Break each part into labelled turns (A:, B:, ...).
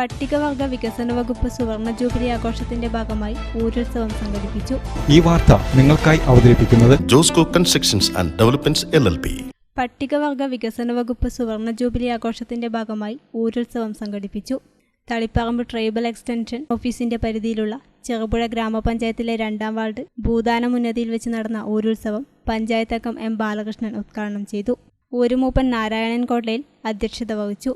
A: പട്ടികവർഗ വികസന വകുപ്പ് സുവർണ ജൂബിലി ആഘോഷത്തിന്റെ ഭാഗമായി ഊരുത്സവം സംഘടിപ്പിച്ചു.
B: ഈ വാർത്ത നിങ്ങൾക്കായി അവതരിപ്പിക്കുന്നത്
C: Josco constructions and developments L L P.
A: പട്ടികവർഗ വികസന വകുപ്പ് സുവർണ ജൂബിലി ആഘോഷത്തിന്റെ ഭാഗമായി ഊരുത്സവം സംഘടിപ്പിച്ചു. തളിപ്പറമ്പ് ട്രൈബൽ എക്സ്റ്റൻഷൻ ഓഫീസിന്റെ പരിധിയിലുള്ള ചെറുപുഴ ഗ്രാമപഞ്ചായത്തിലെ രണ്ടാം വാർഡ് ഭൂദാന ഉന്നതിയിൽ വെച്ച് നടന്ന ഊരുത്സവം പഞ്ചായത്ത് അംഗം എം ബാലകൃഷ്ണൻ ഉദ്ഘാടനം ചെയ്തു. ഊരുമൂപ്പൻ നാരായണൻ കോട്ടയിൽ അധ്യക്ഷത വഹിച്ചു.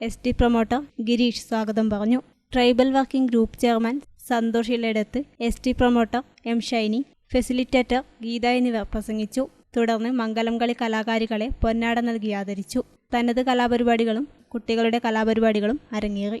A: എസ് ടി പ്രൊമോട്ടർ ഗിരീഷ് സ്വാഗതം പറഞ്ഞു. Tribal working group chairman Santhosh Illadath S T promoter M Shiny facilitator Geetha എന്നിവർ പ്രസംഗിച്ചു. തുടർന്ന് മംഗലം കളി കലാകാരികളെ പൊന്നാട നൽകി ആദരിച്ചു. തനത് കലാപരിപാടികളും കുട്ടികളുടെ കലാപരിപാടികളും അരങ്ങേറി.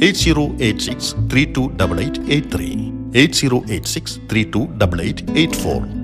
C: 8086 328883,